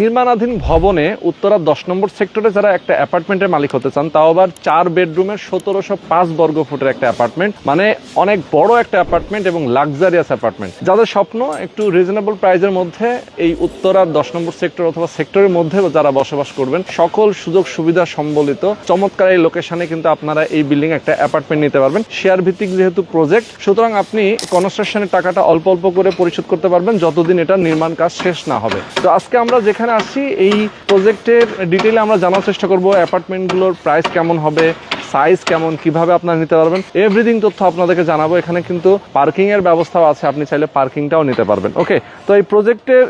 নির্মাণাধীন ভবনে উত্তরা দশ নম্বর সেক্টরে যারা একটা অ্যাপার্টমেন্টের মালিক হতে চান, তাও আবার চার বেডরুমের সতেরোশো পাঁচ বর্গ ফুটের একটা অ্যাপার্টমেন্ট মানে অনেক বড় একটা অ্যাপার্টমেন্ট এবং লাক্সারিয়াস অ্যাপার্টমেন্ট। যাদের স্বপ্ন একটু রিজনেবল প্রাইসের মধ্যে এই উত্তরার দশ নম্বর সেক্টর অথবা সেক্টরের মধ্যে যারা বসবাস করবেন, সকল সুযোগ সুবিধা সম্বলিত চমৎকার এই লোকেশনে কিন্তু আপনারা এই বিল্ডিং একটা অ্যাপার্টমেন্ট নিতে পারবেন। শেয়ার ভিত্তিক যেহেতু প্রজেক্ট সুতরাং আপনি কনস্ট্রাকশনের টাকাটা অল্প অল্প করে পরিশোধ করতে পারবেন, যতদিন এটা নির্মাণ কাজ শেষ না হবে। তো আজকে আমরা যেখানে আসছি। এই প্রজেক্টের ডিটেলে আমরা জানার চেষ্টা করব অ্যাপার্টমেন্টগুলোর প্রাইস কেমন হবে সাইজ কেমন কীভাবে আপনারা নিতে পারবেন এভরিথিং তথ্য আপনাদেরকে জানাব। এখানে কিন্তু পার্কিং এর ব্যবস্থাও আছে আপনি চাইলে পার্কিংটাও নিতে পারবেন। ওকে তো এই প্রজেক্টের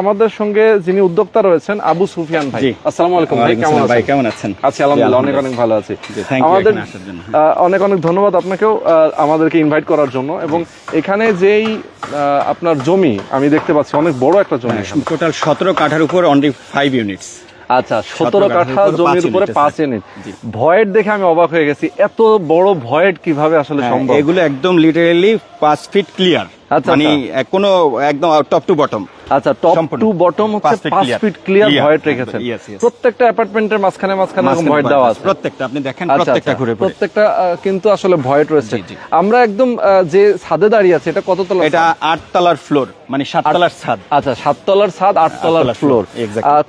আমাদের সঙ্গে যিনি উদ্যোক্তা রয়েছেন আবু সুফিয়ান ভাই। আসসালামু আলাইকুম ভাই কেমন আসসালাম, ভাই কেমন আছেন? আছি আলহামদুলিল্লাহ অনেক অনেক ভালো আছি। আমাদের অনেক অনেক ধন্যবাদ আপনাকেও আমাদেরকে ইনভাইট করার জন্য। এবং এখানে যেই আপনার জমি আমি দেখতে পাচ্ছি অনেক বড় একটা জমি টোটাল সতেরো কাঠার উপর অনলি ফাইভ ইউনিটস আচ্ছা সতেরো কাঠা জমির উপরে পাঁচ। ইউনিট ভয়েড দেখে আমি অবাক হয়ে গেছি। এত বড় ভয়েড কীভাবে আসলে সম্ভব? হ্যাঁ, এগুলো একদম লিটারেলি পাঁচ ফিট ক্লিয়ার মানে আচ্ছা। এক কোনো একদম টপ টু বটম আচ্ছা টপ টু বটম হচ্ছে পাঁচ feet পাঁচ clear। ফিট ক্লিয়ার ভয়েড রেখেছেন. প্রত্যেকটা অ্যাপার্টমেন্টের মাঝখানে মাঝখানে ভয়েড দেওয়া আছে। প্রত্যেকটা আপনি দেখেন আচ্ছা, প্রত্যেকটা আচ্ছা। ঘুরে প্রত্যেকটা কিন্তু আসলে ভয়েড রয়েছে। আমরা একদম যে ছাদে দাঁড়িয়ে আছে এটা কত তলা এটা আট তলার ফ্লোর মানে সাত তলার ছাদ। আচ্ছা সাত তলার ছাদ আট তলার ফ্লোর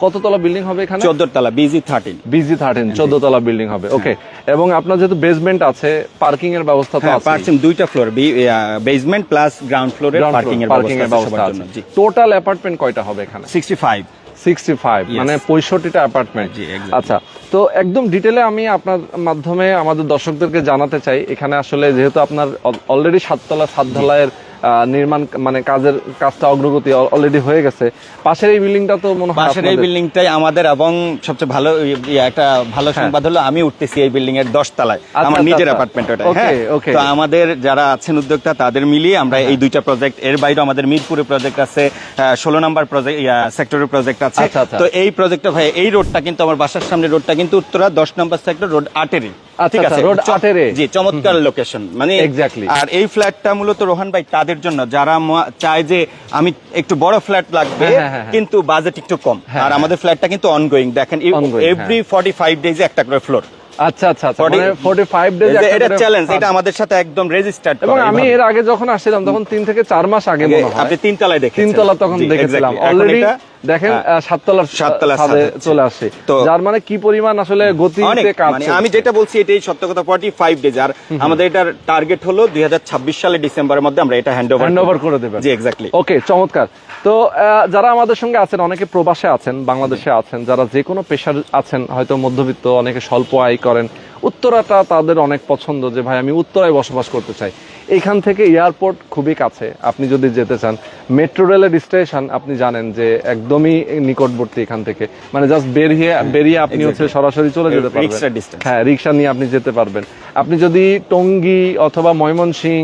কত তলা বিল্ডিং হবে এখানে? চোদ্দ তলা বিজি থার্টিন বিজি থার্টিন চোদ্দ তলা বিল্ডিং হবে ওকে এবং আপনার যেহেতু বেসমেন্ট আছে পার্কিং এর ব্যবস্থা তো হ্যাঁ আছে পার্সেন্ট দুইটা ফ্লোর বেসমেন্ট প্লাস গ্রাউন্ড ফ্লোরের ফ্লোরে পার্কিং এর ব্যবস্থা আছে টোটাল অ্যাপার্টমেন্ট কয়টা হবে এখানে? Sixty five sixty five Yes. মানে পঁয়ষট্টিটা অ্যাপার্টমেন্ট জি, আচ্ছা তো একদম ডিটেলে আমি আপনার মাধ্যমে আমাদের দর্শকদেরকে জানাতে চাই। এখানে আসলে যেহেতু আপনার অলরেডি সাততলা সাত ঢালাইয়ের নির্মাণ মানে কাজের কাজটা অগ্রগতি অলরেডি হয়ে গেছে পাশের এই বিল্ডিংটা তো মনে হয় পাশের এই বিল্ডিংটাই আমাদের এবং সবচেয়ে ভালো একটা ভালো সংবাদ হলো আমি উঠতেছি এই বিল্ডিং এর দশ তলায় হ্যাঁ। আচ্ছা, আমার আচ্ছা, নিজের। অ্যাপার্টমেন্ট ওটা হ্যাঁ তো আমাদের যারা আছেন উদ্যোক্তা তাদের মিলিয়ে আমরা এই দুইটা প্রজেক্ট এর বাইরে আমাদের মিরপুরে প্রজেক্ট আছে ষোলো নাম্বার প্রজেক্ট সেক্টরের প্রজেক্ট আছে আচ্ছা। তো এই প্রজেক্টটা ভাই এই রোডটা কিন্তু আমার বাসার সামনে রোডটা কিন্তু উত্তরা দশ নম্বর সেক্টর রোড আটেরই ঠিক আছে চ- আটেরে। জি চমৎকার লোকেশন মানে Exactly. আর এই ফ্ল্যাটটা মূলত রোহান ভাই তাদের জন্য যারা চায় যে আমি একটু বড় ফ্ল্যাট লাগবে হ্যাঁ, হ্যাঁ, হ্যাঁ। কিন্তু বাজেট একটু কম। আর। আমাদের ফ্ল্যাটটা কিন্তু অনগোয়িং দেখেন এভরি ফর্টি ফাইভ ডেজ একটা করে ফ্লোর আচ্ছা আচ্ছা আচ্ছা। 40 মানে ফোর্টি ফাইভ ডেজ এটা চ্যালেঞ্জ এটা আমাদের সাথে একদম রেজিস্টার্ড এবং আমি এর আগে যখন আসছিলাম তখন তিন থেকে চার মাস আগে মনে হয়। আপনি তিন তলায় দেখেন তিনতলা তখন দেখেছিলাম। অলরেডি দেখেন সাততলার সাততলার ছাদে চলে আসছে তো- যার মানে কি পরিমাণ আসলে গতিতে কাজ মানে আমি যেটা বলছি এটাই সত্য কথা ফর্টি ফাইভ ডেজ আর আমাদের এটার টার্গেট হলো দুই সালে ডিসেম্বরের মধ্যে আমরা এটা হ্যান্ড ওভার হ্যান্ড ওভার করে দেবেন। জি এক্স্যাক্টলি ওকে চমৎকার। তো যারা আমাদের সঙ্গে আছেন অনেকে প্রবাসে আছেন বাংলাদেশে আছেন যারা যে কোনো পেশার আছেন হয়তো মধ্যবিত্ত অনেকে স্বল্প আয় করেন উত্তরাটা তাদের অনেক পছন্দ যে ভাই আমি উত্তরায় বসবাস করতে চাই। এখান থেকে এয়ারপোর্ট খুবই কাছে। আপনি যদি যেতে চান মেট্রো রেলের স্টেশন আপনি জানেন যে একদমই নিকটবর্তী এখান থেকে। মানে জাস্ট বেরিয়ে বেরিয়ে আপনি হচ্ছে সরাসরি চলে যেতে পারবেন। হ্যাঁ রিক্সা নিয়ে আপনি যেতে পারবেন। আপনি যদি টঙ্গী অথবা ময়মনসিং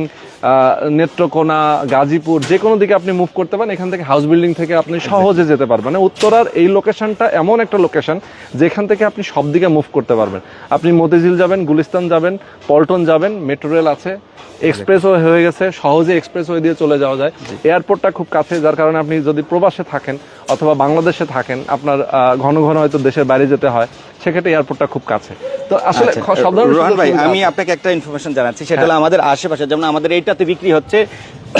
নেত্রকোনা গাজীপুর যে কোনো দিকে আপনি মুভ করতে পারেন এখান থেকে হাউস বিল্ডিং থেকে আপনি সহজে যেতে পারবেন। মানে উত্তরার এই লোকেশনটা এমন একটা লোকেশন যেখান থেকে আপনি সব দিকে মুভ করতে পারবেন। আপনি মতিঝিল যাবেন গুলিস্তান যাবেন পল্টন যাবেন মেট্রো রেল আছে এক্সপ্রেস হয়ে গেছে সহজে এক্সপ্রেস ওয়ে দিয়ে চলে যাওয়া যায়। এয়ারপোর্টটা খুব কাছে যার কারণে আপনি যদি প্রবাসে থাকেন অথবা বাংলাদেশে থাকেন আপনার ঘন ঘন হয়তো দেশের বাইরে যেতে হয় সেক্ষেত্রে এয়ারপোর্টটা খুব কাছে। তো আসলে আচ্ছা, ভাই আমি আপনাকে একটা ইনফরমেশন জানাচ্ছি সেটা হলো আমাদের আশেপাশে যেমন আমাদের এইটাতে বিক্রি হচ্ছে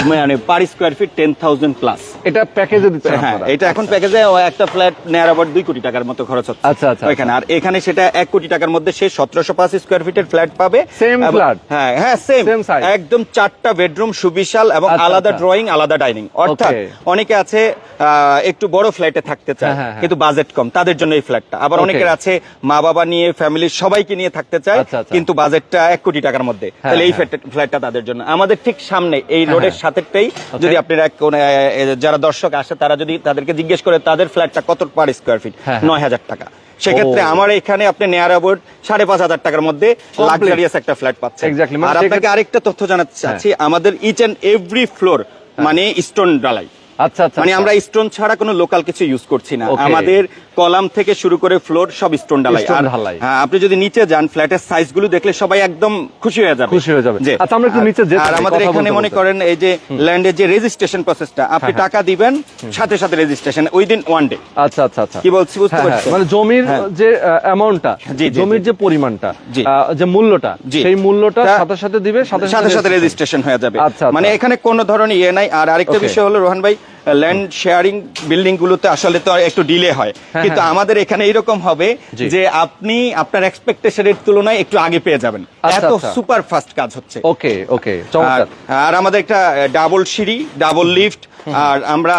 মানে per square feet ten thousand plus এটা প্যাকেজে দিচ্ছে হ্যাঁ এটা এখন প্যাকেজে একটা ফ্ল্যাট নেয়ার আবার দুই কোটি টাকার মতো খরচ হচ্ছে। আচ্ছা, আচ্ছা, ওইখানে। আর এখানে সেটা এক কোটি টাকার মধ্যে সে সতেরোশো পাঁচ স্কোয়ার ফিটের ফ্ল্যাট পাবে। এবং- flat? হ্যাঁ হ্যাঁ সেম? একদম চারটা বেডরুম সুবিশাল এবং আচ্ছা, আলাদা আচ্ছা। ড্রয়িং আলাদা ডাইনিং অর্থাৎ অনেকে আছে একটু বড় ফ্ল্যাটে থাকতে চায় হ্যাঁ, হ্যাঁ, হ্যাঁ। কিন্তু বাজেট কম। তাদের জন্য এই ফ্ল্যাটটা আবার. অনেকের আছে মা বাবা নিয়ে ফ্যামিলির সবাইকে নিয়ে থাকতে চায় আচ্ছা, আচ্ছা। কিন্তু বাজেটটা এক কোটি টাকার মধ্যে। তাহলে এই। ফ্ল্যাটটা তাদের জন্য। আমাদের ঠিক সামনে এই রোডের হ্যাঁ। সাথেটাই যদি আপনারা কোন যারা দর্শক আসে তারা যদি তাদেরকে জিজ্ঞেস করে তাদের ফ্ল্যাটটা কত পার স্কোয়ার ফিট হ্যাঁ, হ্যাঁ। নয় হাজার টাকা। সেক্ষেত্রে আমার এখানে আপনি নেয়ার অ্যাবাউট সাড়ে পাঁচ হাজার টাকার মধ্যে লাক্সারিয়াস একটা ফ্ল্যাট পাচ্ছেন। মানে আর আপনাকে আরেকটা তথ্য জানাতে চাচ্ছি আমাদের ইচ এন্ড এভরি ফ্লোর মানে স্টোন ডালাই আচ্ছা আচ্ছা মানে আচ্ছা। আমরা স্টোন ছাড়া কোনো লোকাল কিছু ইউজ করছি না। আমাদের কলাম থেকে শুরু করে ফ্লোর সব স্টোন ঢালাই। হ্যাঁ, আপনি যদি নিচে যান ফ্ল্যাটের সাইজগুলো দেখলে সবাই একদম খুশি হয়ে যাবে। খুশি হয়ে যাবে। আচ্ছা, আমরা একটু নিচে যেতে আর আমাদের এখানে মনে করেন এই যে ল্যান্ডের যে রেজিস্ট্রেশন প্রসেসটা আপনি হ্যাঁ, টাকা দিবেন সাথে সাথে রেজিস্ট্রেশন উইদিন ওয়ান ডে আচ্ছা আচ্ছা আচ্ছা। কি বলছি বুঝতে হ্যাঁ, হ্যাঁ, পারছেন? মানে জমির হ্যাঁ। যে অ্যামাউন্টটা জমির যে পরিমাণটা যে মূল্যটা সেই মূল্যটা সাথে সাথে দিবে সাথে সাথে সাথে রেজিস্ট্রেশন হয়ে যাবে। আচ্ছা, আচ্ছা। মানে এখানে কোনো ধরনের ইয়ে নাই। আর আরেকটা বিষয় হলো রোহান ভাই ল্যান্ড শেয়ারিং বিল্ডিং গুলোতে আসলে তো একটু ডিলে হয়। হ্যাঁ, কিন্তু হ্যাঁ। আমাদের এখানে এরকম হবে যে আপনি আপনার এক্সপেকটেশনের তুলনায় একটু আগে পেয়ে যাবেন। আচ্ছা, এত আচ্ছা। সুপার ফাস্ট কাজ হচ্ছে। ওকে ওকে আর আমাদের একটা ডাবল সিঁড়ি ডাবল লিফট আর আমরা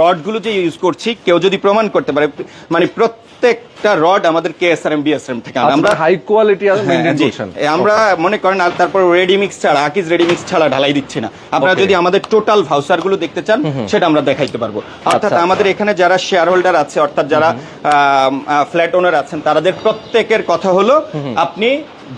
রডগুলো যে ইউজ করছি কেউ যদি প্রমাণ করতে পারে মানে প্রত্যেকটা রড আমাদের কেএসআরএম বিএসআরএম থেকে আমরা আমরা হাই কোয়ালিটি হ্যাঁ, এ, আমরা মনে করেন আর তারপর রেডি মিক্স ছাড়া আকিজ রেডি মিক্স ছাড়া ঢালাই দিচ্ছি না। আপনারা যদি আমাদের টোটাল ভাউচারগুলো দেখতে চান সেটা আমরা দেখাইতে পারব। অর্থাৎ আচ্ছা। আমাদের এখানে যারা শেয়ার হোল্ডার আছে অর্থাৎ যারা ফ্ল্যাট ওনার আছেন তাদের প্রত্যেকের কথা হলো আপনি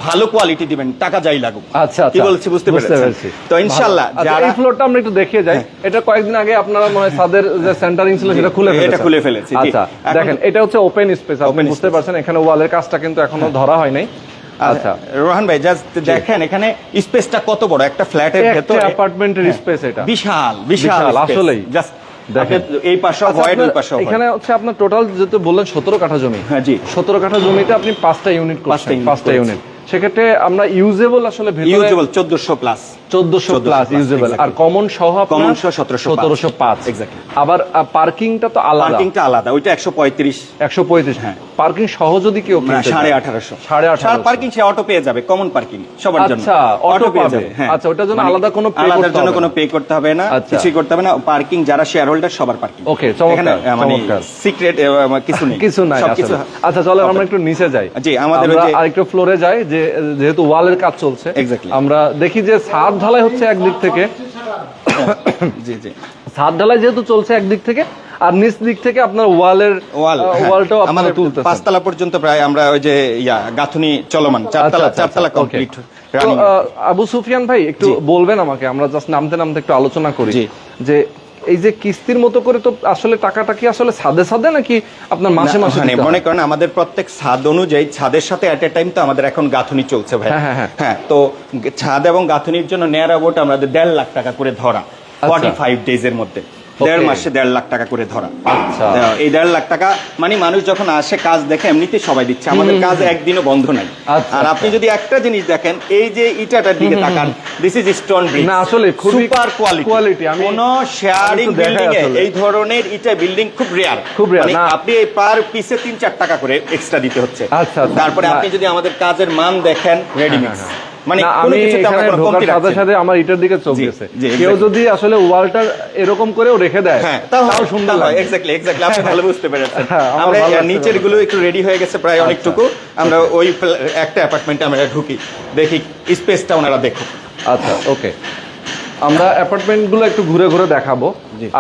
ভালো কোয়ালিটি দিবেন টাকা যাই লাগুক। আচ্ছা কি আচ্ছা। বলছি বুঝতে পেরেছি। তো ইনশাআল্লাহ আচ্ছা, যারা হ্যাঁ। এই ফ্লোরটা আমরা একটু দেখিয়ে যাই। এটা কয়েকদিন আগে আপনারা মনে হয় ছাদের যে সেন্টারিং ছিল সেটা খুলে এটা খুলে ফেলেছি, আচ্ছা দেখেন এটা হচ্ছে ওপেন স্পেস বুঝতে পারছেন এখানে ওয়ালের কাজটা কিন্তু এখনও ধরা হয় নাই। আচ্ছা। রোহান ভাই জাস্ট দেখেন এখানে স্পেসটা কত বড়? একটা ফ্ল্যাটের ভেতরে অ্যাপার্টমেন্টের স্পেস এটা। বিশাল বিশাল, বিশাল আসলেই। জাস্ট দেখেন। দেখেন এই পাশে আচ্ছা, ওই এখানে হচ্ছে আপনার টোটাল যেহেতু বললেন সতেরো কাঠা জমি। হ্যাঁ, জি। সতেরো কাঠা জমিতে আপনি ইউনিট করছেন ইউনিট সেক্ষেত্রে আমরা ইউজেবল আসলে ভেতরে ইউজেবল প্লাস চোদ্দশো প্লাস ইউজেবল আর কমন সহ Common সহ 1705 সতেরোশো পাঁচ আবার পার্কিংটা তো আলাদা। পার্কিংটা আলাদা ওইটা একশো পঁয়ত্রিশ। একশো পঁয়ত্রিশ। হ্যাঁ। পার্কিং সহ যদি কেউ সাড়ে আঠারোশো। সাড়ে আঠারোশো। পার্কিং সে অটো পেয়ে যাবে কমন পার্কিং সবার জন্য। আচ্ছা। হ্যাঁ। আচ্ছা, ওটার জন্য মানে আলাদা কোনো আলাদার জন্য কোনো পে করতে হবে না আচ্ছা। কিছুই করতে হবে না। পার্কিং যারা শেয়ার হোল্ডার সবার পার্কিং Okay, চমৎকার, মানে সিক্রেট কিছু নেই। কিছু নাই আচ্ছা। চলো আমরা একটু নিচে যাই। জি, আমাদের আরেকটু ফ্লোরে যাই যে যেহেতু ওয়ালের কাজ চলছে আমরা দেখি যে ছাদ ঢালাই হচ্ছে একদিক থেকে। জি জি। ছাদ ঢালাই যেহেতু চলছে একদিক থেকে আর নিচ দিক থেকে আপনার ওয়ালের ওয়াল হ্যাঁ। ওয়ালটাও আমাদের তুলতেছেন পাঁচতলা পর্যন্ত প্রায় আমরা ওই যে ইয়া গাঁথুনি চলমান চারতলা আচ্ছা, আচ্ছা, চারতলা আচ্ছা, কমপ্লিট okay. তো, আহ, আবু সুফিয়ান ভাই একটু বলবেন আমাকে আমরা জাস্ট নামতে নামতে একটু আলোচনা করি। যে এই যে কিস্তির মতো করে তো আসলে টাকাটা কি আসলে সাদে সাদে নাকি আপনার মাসে মাসে মানে মনে করেন আমাদের প্রত্যেক ছাদ অনুযায়ী ছাদের সাথে এট এ টাইম তো আমাদের এখন গাঁথনি চলছে ভাই। হ্যাঁ, হ্যাঁ, হ্যাঁ। হ্যাঁ তো ছাদ এবং গাঁথনির জন্য নেয়ার অ্যাবাউট আমাদের দেড় লাখ টাকা করে ধরা। ফর্টি ফাইভ ডেজ এর মধ্যে। দেড় মাসে দেড় লাখ টাকা করে ধরা। আচ্ছা। এই দেড় লাখ টাকা মানে মানুষ যখন আসে কাজ দেখে এমনিতেই সবাই দিচ্ছে। আমাদের কাজ একদিনও বন্ধ নাই। আচ্ছা, আর আপনি যদি একটা জিনিস দেখেন এই যে ইটাটার দিকে তাকান দিস ইজ স্টোন না, আসলে সুপার কোয়ালিটি আমি- কোন শেয়ারিং বিল্ডিং এ এই ধরনের ইটা বিল্ডিং খুব রেয়ার খুব rare, না। আপনি এই পার পিসে তিন চার টাকা করে এক্সট্রা দিতে হচ্ছে। আচ্ছা, আচ্ছা। তারপরে আপনি যদি আমাদের কাজের মান দেখেন রেডি মিক্স মানে আমি আমরা এখানে ঢোকার সাথে সাথে আমার ইটার দিকে চোখ গেছে। কেউ যদি আসলে ওয়ালটা এরকম করেও রেখে দেয় হ্যাঁ তাও সুন্দর হয় এক্স্যাক্টলি এক্স্যাক্টলি আপনি ভালো বুঝতে পেরেছেন। হ্যাঁ, আমরা নিচেরগুলো একটু রেডি হয়ে গেছে প্রায় অনেকটুকু। আমরা ওই একটা অ্যাপার্টমেন্টে আমরা ঢুকি দেখি স্পেসটা ওনারা দেখুক। আচ্ছা ওকে আমরা অ্যাপার্টমেন্টগুলো একটু ঘুরে ঘুরে দেখাবো।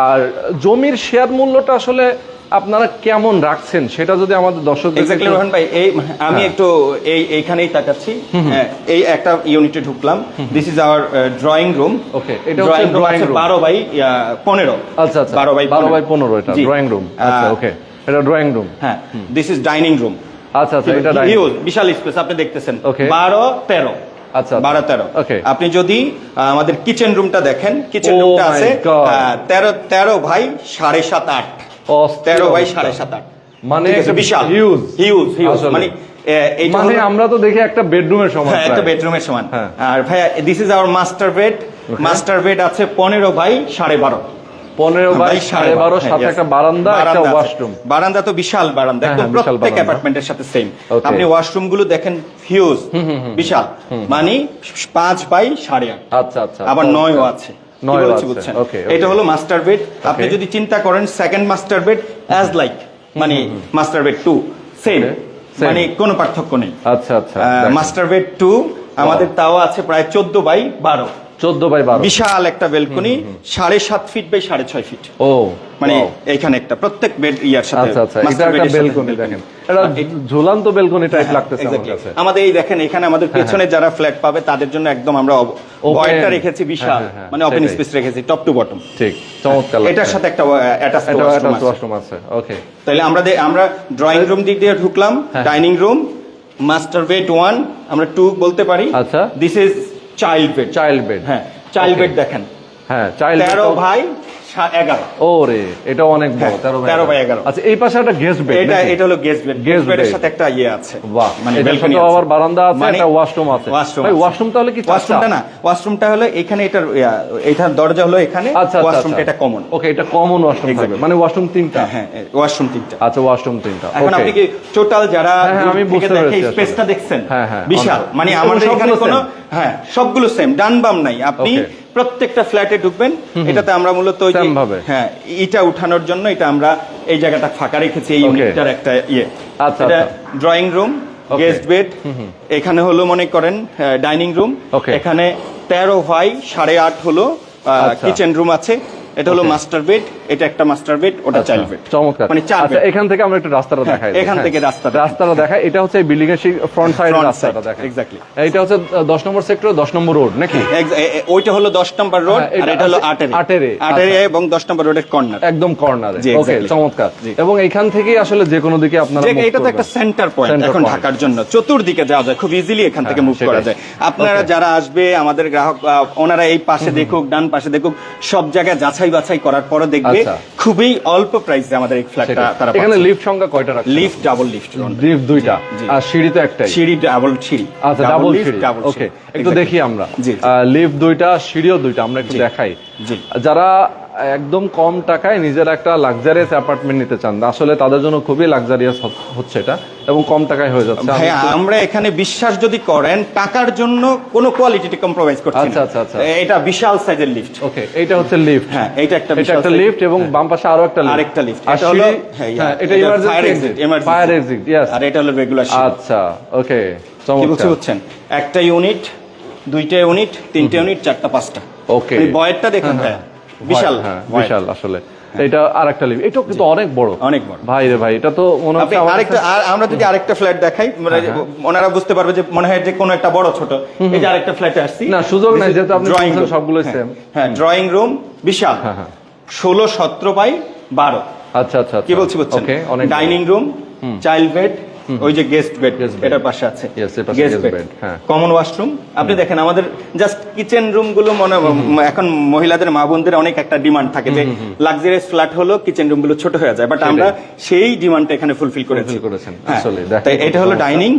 আর জমির শেয়ার মূল্যটা আসলে আপনারা কেমন রাখছেন? সেটা যদি আমাদের দর্শক এক্স্যাক্টলি রোহন ভাই এই আমি একটু এই এইখানেই তাকাচ্ছি। হ্যাঁ, এই একটা ইউনিটে ঢুকলাম। This is our drawing room Okay, এটা হচ্ছে ড্রয়িং রুম drawing আছে room। বারো বাই পনেরো। আচ্ছা আচ্ছা। বারো বাই বারো বাই পনেরো এটা ড্রয়িং রুম আচ্ছা ওকে এটা ড্রয়িং রুম হ্যাঁ দিস ইজ ডাইনিং রুম আচ্ছা আচ্ছা এটা। হিউজ বিশাল স্পেস আপনি দেখতেছেন। Okay. বারো তেরো। আচ্ছা, আচ্ছা। বারো তেরো. আপনি যদি আমাদের কিচেন রুমটা দেখেন কিচেন Oh রুমটা আছে God. আহ, তেরো তেরো ভাই সাড়ে সাত আট। তেরো বাই সাড়ে সাত আট। মানে বিশাল। huge। হিউজ হিউজ মানে মানে আমরা তো দেখি একটা বেডরুমের সমান হ্যাঁ, একটা বেডরুমের সমান। হ্যাঁ। আর ভাইয়া this is our master bed master bed আছে পনেরো বাই সাড়ে বারো। পনেরো বাই সাড়ে বারো হ্যাঁ, সাথে একটা বারান্দা একটা ওয়াশরুম বারান্দা তো বিশাল বারান্দা একদম প্রত্যেক অ্যাপার্টমেন্টের সাথে সেম আপনি ওয়াশরুমগুলো দেখেন হিউজ বিশাল। মানে পাঁচ বাই সাড়ে আট। আচ্ছা আচ্ছা। আবার নয়ও আছে। বুঝছেন? এটা হলো মাস্টার বেড আপনি যদি চিন্তা করেন second master bed as like মানে মাস্টার বেড টু সেম মানে কোনো পার্থক্য নেই। আচ্ছা আচ্ছা মাস্টার বেড টু আমাদের তাও আছে প্রায় চোদ্দ বাই বারো। চোদ্দ বাই বারো। বিশাল একটা বেলকনি সাড়ে সাত ফিট বাই সাড়ে ছয় ফিট। ও মানে। এইখানে একটা প্রত্যেক বেড ইয়ার সাথে আচ্ছা আচ্ছা বেলকনি দেখেন। এটা ঝুলান্ত বেলকনি টাইপ হ্যাঁ, লাগতেছে আমাদের এই দেখেন এখানে আমাদের পেছনে যারা ফ্ল্যাট পাবে তাদের জন্য একদম আমরা Open। রেখেছি বিশাল। হ্যাঁ, হ্যাঁ, মানে ওপেন স্পেস রেখেছি টপ টু বটম ঠিক চমৎকার এটার সাথে একটা অ্যাটাচ ওয়াশরুম আছে। ওকে তাহলে আমরা আমরা ড্রয়িং রুম দিক দিয়ে ঢুকলাম হ্যাঁ। Dining room master bed one আমরা টু বলতে পারি। আচ্ছা। This is child bed child bed হ্যাঁ চাইল্ড Okay. বেড দেখেন। হ্যাঁ চাইল্ড তেরো ভাই সা- এগারো। ও এটা অনেক বড় হ্যাঁ, 13 তেরো বাই এগারো। আচ্ছা এই পাশে একটা গেস্ট বেড এটা এটা হলো গেস্ট বেড Guest গেস্ট বেডের সাথে একটা ইয়ে আছে। বাহ মানে এটার balcony সাথে আছে। আবার বারান্দা আছে মানে- একটা ওয়াশরুম আছে। ভাই ওয়াশরুম তাহলে কি ওয়াশরুমটা না ওয়াশরুমটা হলো এখানে এটার দরজা হলো এখানে ওয়াশরুমটা এটা কমন ওকে এটা কমন ওয়াশরুম থাকবে। মানে ওয়াশরুম তিনটা? হ্যাঁ হ্যাঁ ওয়াশরুম তিনটা। আচ্ছা ওয়াশরুম তিনটা। এখন আপনি কি টোটাল যারা হ্যাঁ, হ্যাঁ, আমি বুঝতে পেরেছি স্পেসটা দেখছেন? হ্যাঁ, হ্যাঁ, বিশাল। মানে এবং আমাদের এখানে কোনো হ্যাঁ সবগুলো সেম ডান বাম নাই। আপনি. প্রত্যেকটা ফ্ল্যাটে ঢুকবেন এটাতে আমরা মূলত। হ্যাঁ এটা উঠানোর জন্য এটা আমরা এই জায়গাটা ফাঁকা রেখেছি এই ইউনিটটার একটা ইয়ে। আচ্ছা, আচ্ছা। ড্রয়িং রুম গেস্ট বেড এখানে হলো মনে করেন ডাইনিং রুম এখানে তেরো বাই সাড়ে আট হলো আচ্ছা। কিচেন রুম আছে। এটা হলো. মাস্টার বেড এটা একটা মাস্টার বেড ওটা চাইল্ড বেড আচ্ছা, চমৎকার। মানে চার আচ্ছা এখান থেকে আমরা একটু রাস্তাটা হ্যাঁ, দেখাই এখান হ্যাঁ। থেকে রাস্তাটা। রাস্তাটা দেখাই। এটা হচ্ছে বিল্ডিং এর ফ্রন্ট সাইড রাস্তাটা দেখেন exactly. এটা হচ্ছে দশ নম্বর সেক্টর দশ নম্বর রোড নাকি? এ- ওইটা হলো দশ নম্বর রোড হ্যাঁ, আর এটা হলো আছে আটেরে আটেরে, আটেরে আচ্ছা। এবং দশ নম্বর রোডের কর্নার একদম কর্নারে ওকে চমৎকার। এবং এখান থেকেই আসলে যে কোনো দিকে আপনারা এটা তো একটা সেন্টার পয়েন্ট এখন ঢাকার জন্য। চতুর্দিকে যাওয়া যায় খুব ইজিলি এখান থেকে হ্যাঁ, মুভ করা যায়। আপনারা যারা আসবে আমাদের গ্রাহক ওনারা এই পাশে দেখুক ডান পাশে দেখুক সব জায়গায় যাচাই বাছাই করার পরে দেখবে আচ্ছা। খুবই অল্প প্রাইসে আমাদের এই ফ্ল্যাটটা তারা এখানে লিফট সংখ্যা কয়টা রাখছে লিফট ডাবল লিফট লিফট দুইটা। আর সিঁড়ি তো একটাই। সিঁড়ি ডাবল সিঁড়ি। আচ্ছা ডাবল সিঁড়ি। ওকে একটু দেখি আমরা। লিফট দুইটা সিঁড়িও দুইটা আমরা একটু দেখাই। যারা একদম কম টাকায় নিজের একটা লাক্সারিয়াস অ্যাপার্টমেন্ট নিতে চান। আসলে তাদের জন্য খুবই লাক্সারিয়াস হচ্ছে এটা এবং কম টাকায় হয়ে যাচ্ছে। আমরা এখানে বিশ্বাস যদি করেন টাকার জন্য কোনো কোয়ালিটিতে কম্প্রোমাইজ করছি আচ্ছা, আচ্ছা, আচ্ছা। এটা বিশাল সাইজের লিফট ওকে এইটা হচ্ছে লিফট হ্যাঁ এটা একটা এটা একটা লিফট এবং বাম পাশে আরও একটা লিফট আরেকটা। আর এটা হলো- হ্যাঁ, হ্যাঁ এটা এটা ইমার্জেন্সি ফায়ার এক্সিট ইয়েস আর এটা হলো রেগুলার আচ্ছা ওকে চমৎকার। বুঝছেন একটা ইউনিট দুইটা ইউনিট তিনটা ইউনিট চারটা পাঁচটা। ওকে বয়েরটা দেখুন ভাইয়া। বিশাল হ্যাঁ বিশাল আসলে। এটা আরেকটা কিন্তু অনেক বড়। অনেক বড়। ভাই রে ভাই এটা তো মনে হচ্ছে আরেকটা আর আমরা যদি আরেকটা ফ্ল্যাট দেখাই মানে হ্যাঁ, ওনারা বুঝতে পারবে যে মনে হয় যে কোনো একটা বড় ছোট। এই যে আরেকটা ফ্ল্যাটে আসছি। না, সুযোগ নাই, যেহেতু আপনি ড্রয়িং বলছেন সবগুলোই হ্যাঁ, হ্যাঁ ড্রয়িং রুম বিশাল। হ্যাঁ, হ্যাঁ। ষোলো সতেরো বাই বারো। আচ্ছা আচ্ছা কি বলছি বুঝছেন? ডাইনিং রুম চাইল্ড বেড ওই যে গেস্ট বেড এটার পাশে আছে। গেস্ট বেড হ্যাঁ। কমন ওয়াশরুম আপনি দেখেন আমাদের জাস্ট কিচেন রুমগুলো মনে এখন মহিলাদের মা বোনদের অনেক একটা ডিমান্ড থাকে যে লাক্সারিয়াস ফ্ল্যাট হলো কিচেন রুমগুলো ছোট হয়ে যায়। বাট আমরা সেই ডিমান্ডটা এখানে ফুলফিল করে হ্যাঁ। আসলে, কত এটা হলো dining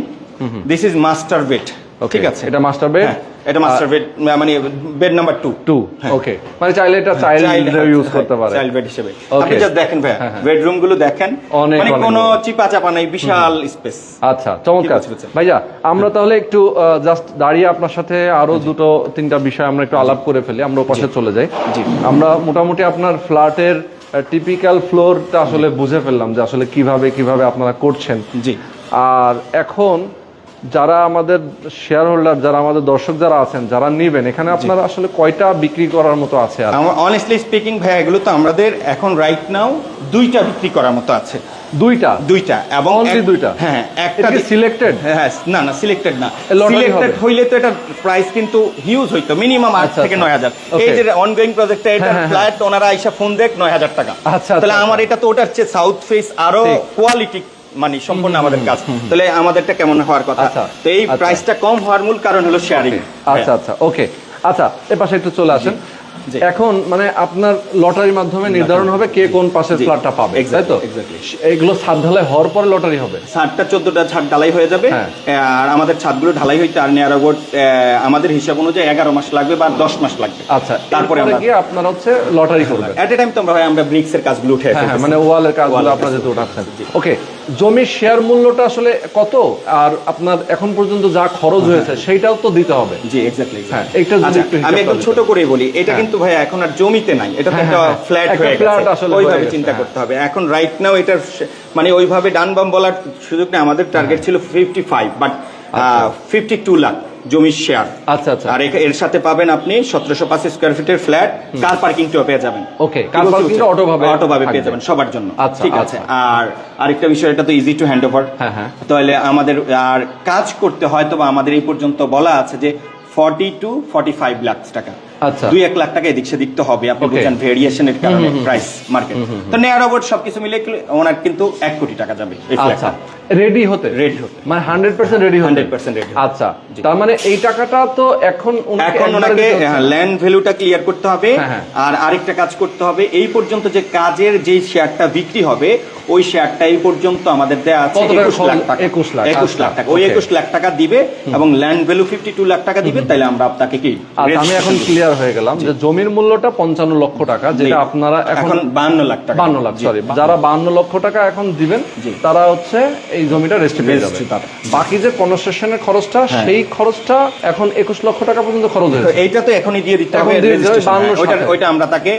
this is master bed ঠিক আছে? এটা মাস্টার bed? হ্যাঁ, এটা মাস্টার বেড মানে bed number two two okay মানে চাইলে এটা চাইল্ড ইউজ করতে পারে। চাইল্ড বেড হিসেবে। আপনি জাস্ট দেখেন ভাই হ্যাঁ, হ্যাঁ। বেডরুমগুলো দেখেন। অনেক, মানে কোনো চিপা চাপা নাই বিশাল স্পেস আচ্ছা চমৎকার? ভাইয়া আমরা তাহলে একটু জাস্ট দাঁড়িয়ে আপনার সাথে আরও দুটো তিনটা বিষয় আমরা একটু আলাপ করে ফেলি আমরা পাশে চলে যাই। জি। আমরা মোটামুটি আপনার ফ্ল্যাটের টিপিক্যাল ফ্লোরটা আসলে বুঝে ফেললাম যে আসলে কীভাবে কীভাবে আপনারা করছেন। জি। আর এখন যারা আমাদের শেয়ার হোল্ডার যারা আমাদের দর্শক যারা আছেন যারা নিবেন এখানে আপনারা আসলে কয়টা বিক্রি করার মতো আছে অনেস্টলি স্পিকিং ভাই এগুলো তো আমাদের এখন রাইট নাও দুইটা বিক্রি করার মতো আছে। দুইটা? দুইটা এবং এক- দুইটা? হ্যাঁ একটা সিলেক্টেড হ্যাঁ হ্যাঁ, না না সিলেক্টেড না। সিলেক্টেড হইলে তো এটা প্রাইস কিন্তু হিউজ হইতো মিনিমাম আচ্ছা, থেকে আচ্ছা। নয় হাজার। Okay. এই যে অনগোয়িং প্রজেক্টে এটা হ্যাঁ, হ্যাঁ, ফ্ল্যাট ওনারা আইসা ফোন দেখ নয় হাজার টাকা। আচ্ছা, তাহলে আচ্ছা, আমার এটা তো ওটার চেয়ে সাউথ ফেস আরও কোয়ালিটি মানে সম্পূর্ণ আমাদের কাজ। তাহলে আমাদেরটা কেমন হওয়ার কথা? আচ্ছা, তো এই আচ্ছা। প্রাইসটা কম হওয়ার মূল কারণ হলো শেয়ারিং আচ্ছা আচ্ছা ওকে আচ্ছা এ পাশে একটু চলে আসেন। এখন মানে আপনার লটারির মাধ্যমে নির্ধারণ হবে কে কোন পাশের ফ্ল্যাটটা পাবে তাই তো? এগুলো ছাদ ঢালাই হওয়ার পরে লটারি হবে। ছাদটা চোদ্দটা ছাদ ঢালাই হয়ে যাবে। হ্যাঁ। আর আমাদের ছাদগুলো ঢালাই হইতে আর নেয়ার অবর আমাদের হিসাব অনুযায়ী এগারো মাস লাগবে বা দশ মাস লাগবে। আচ্ছা তারপরে আমরা গিয়ে আপনার হচ্ছে লটারি করবেন। এট এ টাইম তো আমরা আমরা ব্রিক্স এর কাজগুলো উঠে হ্যাঁ হ্যাঁ। মানে ওয়ালের কাজগুলো আপনারা। যেহেতু উঠাচ্ছেন। ওকে জমির শেয়ার মূল্যটা আসলে কত? আর আপনার এখন পর্যন্ত যা খরচ হয়েছে সেইটাও তো দিতে হবে। জি এক্স্যাক্টলি হ্যাঁ, এটা একটু আমি একদম ছোট করেই বলি এটা কিন্তু ভাই এখন আর জমিতে নাই এটা তো হ্যাঁ, একটা হ্যাঁ, ফ্ল্যাট হয়ে গেছে। আসলে ওইভাবে চিন্তা হ্যাঁ। করতে হবে। এখন রাইট নাও এটার মানে ওইভাবে ডান বাম বলার সুযোগ নেই আমাদের টার্গেট ছিল fifty five but fifty two lakh জমির শেয়ার আচ্ছা আচ্ছা। আর এর সাথে পাবেন আপনি সতেরোশো পাঁচ স্কোয়ার ফিটের ফ্ল্যাট কার পার্কিং পার্কিংটাও পেয়ে যাবেন। ওকে কার পার্কিং অটো ভাবে অটো ভাবে পেয়ে যাবেন সবার জন্য। আচ্ছা, ঠিক আছে। আচ্ছা। আর আরেকটা বিষয় এটা তো ইজি টু হ্যান্ড ওভার হ্যাঁ, হ্যাঁ। তাহলে আমাদের আর কাজ করতে হয়তো বা আমাদের এই পর্যন্ত বলা আছে যে forty two forty five lakh টাকা। দুই এক লাখ টাকা এদিক সেদিক তো হবে। আপনি. বুঝেন ভেরিয়েশনের কারণে প্রাইস মার্কেট তো নেয়ার সবকিছু মিলে ওনার কিন্তু এক কোটি টাকা যাবে। আচ্ছা। রেডি হতে। Ready হতে। মানে হান্ড্রেড পার্সেন্ট রেডি 100% ready হতে। আচ্ছা। তার মানে এই টাকাটা তো এখন এখন ওনাকে ল্যান্ড ভ্যালুটা ক্লিয়ার করতে হবে। হ্যাঁ, হ্যাঁ। আর আরেকটা কাজ করতে হবে। এই পর্যন্ত যে কাজের যে শেয়ারটা বিক্রি হবে ওই শেয়ারটা এই পর্যন্ত আমাদের দেয়া আছে একুশ লাখ টাকা। 21 লাখ, 21 লাখ আচ্ছা, টাকা। ওই. 21 লাখ টাকা দিবে এবং ল্যান্ড ভ্যালু 52 লাখ টাকা দিবে তাহলে আমরা আপনাকে কি আচ্ছা আমি এখন registration ক্লিয়ার হয়ে গেলাম যে জমির মূল্যটা পঞ্চান্ন লক্ষ টাকা যেটা আপনারা এখন 52 লাখ টাকা। বান্ন লাখ সরি যারা বান্ন লক্ষ টাকা এখন দিবেন তারা হচ্ছে এই জমিটা রেস্টে পেয়ে যাবে বাকি যে কনস্ট্রাকশনের খরচটা হ্যাঁ। সেই খরচটা এখন একুশ লক্ষ টাকা পর্যন্ত খরচ হয়েছে। এইটা তো এখনই দিয়ে দিতে হবে দিয়ে দিতে হবে registration, 52 হ্যাঁ, ওইটা আমরা তাকে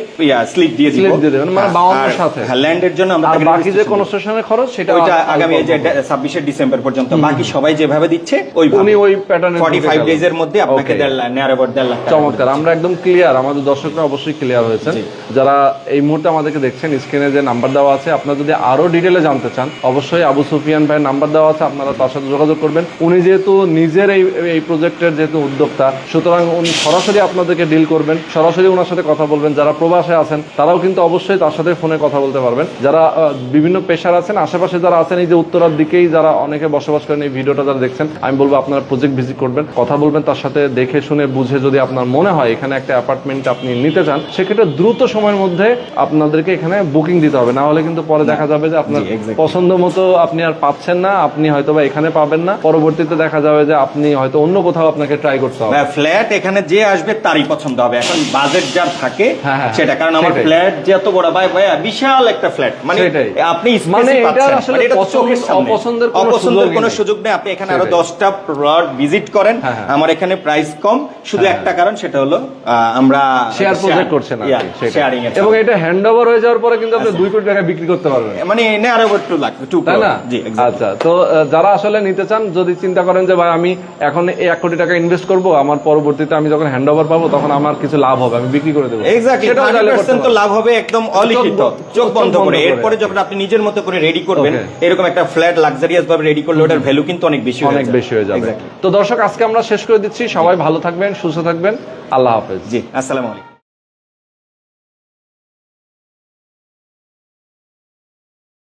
স্লিপ দিয়ে দিব। দিয়ে দেবেন, মানে হ্যাঁ, 52 আর সাথে। হ্যাঁ, ল্যান্ডের জন্য আমরা বাকি যে কনস্ট্রাকশনের খরচ সেটা ওইটা আগামী এই যে। ছাব্বিশে ডিসেম্বর পর্যন্ত। বাকি সবাই যেভাবে দিচ্ছে ওই উনি ওই প্যাটার্নে ফর্টি ফাইভ ডেজ এর মধ্যে আপনাকে. দেড় লাখ নেয়ার দেড় লাখ চমৎকার। আমরা একদম ক্লিয়ার আমাদের দর্শকরা অবশ্যই ক্লিয়ার হয়েছেন জি। যারা এই মুহূর্তে আমাদেরকে দেখছেন স্ক্রিনে যে নাম্বার দেওয়া আছে, আপনারা যদি আরও ডিটেলে জানতে চান, অবশ্যই আবু সুফিয়ান ভাইয়ের নাম্বার দেওয়া আছে, আপনারা তার সাথে যোগাযোগ করবেন। উনি যেহেতু নিজের এই এই প্রজেক্টের যেহেতু উদ্যোক্তা, সুতরাং উনি সরাসরি আপনাদেরকে ডিল করবেন। সরাসরি ওনার সাথে কথা বলবেন। যারা প্রবাসে আছেন, তারাও কিন্তু অবশ্যই তার সাথে ফোনে কথা বলতে পারবেন। যারা বিভিন্ন পেশার আছেন, আশেপাশে যারা আছেন, এই যে উত্তরার দিকেই যারা অনেকে বসবাস করেন, এই ভিডিওটা যারা দেখছেন, আমি বলব আপনারা প্রজেক্ট ভিজিট করবেন। কথা বলবেন তার সাথে দেখে, শুনে, বুঝে যদি আপনার মনে হয়, এখানে একটা অ্যাপার্টমেন্ট আপনি নিতে চান, সেক্ষেত্রে দ্রুত সময়ের মধ্যে আপনাদেরকে এখানে বুকিং দিতে হবে। না হলে কিন্তু পরে দেখা যাবে যে আপনার পছন্দ মতো আপনি আর পাচ্ছেন না আপনি হয়তো বা এখানে পাবেন না। পরবর্তীতে দেখা যাবে যে আপনি হয়তো অন্য কোথাও আপনাকে ট্রাই করতে হবে। ফ্ল্যাট এখানে যে আসবে তারই পছন্দ হবে। এখন বাজেট যার থাকে হ্যাঁ, হ্যাঁ, সেটা কারণ আমার ফ্ল্যাট যে এত বড় ভাই ভাই বিশাল একটা ফ্ল্যাট মানে আপনি মানে এটা আসলে মানে। অপছন্দের কোনো অপছন্দের কোনো সুযোগ নেই। আপনি এখানে আরও সেটাই। দশটা প্লট ভিজিট করেন। হ্যাঁ, হ্যাঁ। আমার এখানে প্রাইস কম। শুধু হ্যাঁ, একটা কারণ সেটা হলো আমরা শেয়ার প্রজেক্ট করছেন আর কি, শেয়ারিং এবং এটা হ্যান্ড ওভার হয়ে যাওয়ার পরে কিন্তু আপনি দুই কোটি টাকা বিক্রি করতে পারবেন। মানে নেয়ার ওভার টু লাখ টু তাই না? জি আচ্ছা তো যারা আসলে নিতে চান যদি চিন্তা করেন যে ভাই আমি এখন এই এক কোটি টাকা ইনভেস্ট করব আমার পরবর্তীতে আমি যখন হ্যান্ড ওভার পাবো তখন আমার কিছু লাভ হবে আমি বিক্রি করে দেবো। এক্স্যাক্টলি সেটাও চাইলে করতে 100% তো লাভ হবে একদম অলিখিত চোখ বন্ধ করে। এরপরে যখন আপনি নিজের মতো করে রেডি করবেন এরকম একটা ফ্ল্যাট লাক্সারিয়াস ভাবে রেডি করলে ওটার ভ্যালু কিন্তু অনেক বেশি হয়ে অনেক বেশি হয়ে যাবে। তো দর্শক আজকে আমরা শেষ করে দিচ্ছি। সবাই ভালো থাকবেন সুস্থ থাকবেন। আল্লাহ হাফেজ। জি আসসালামু আলাইকুম।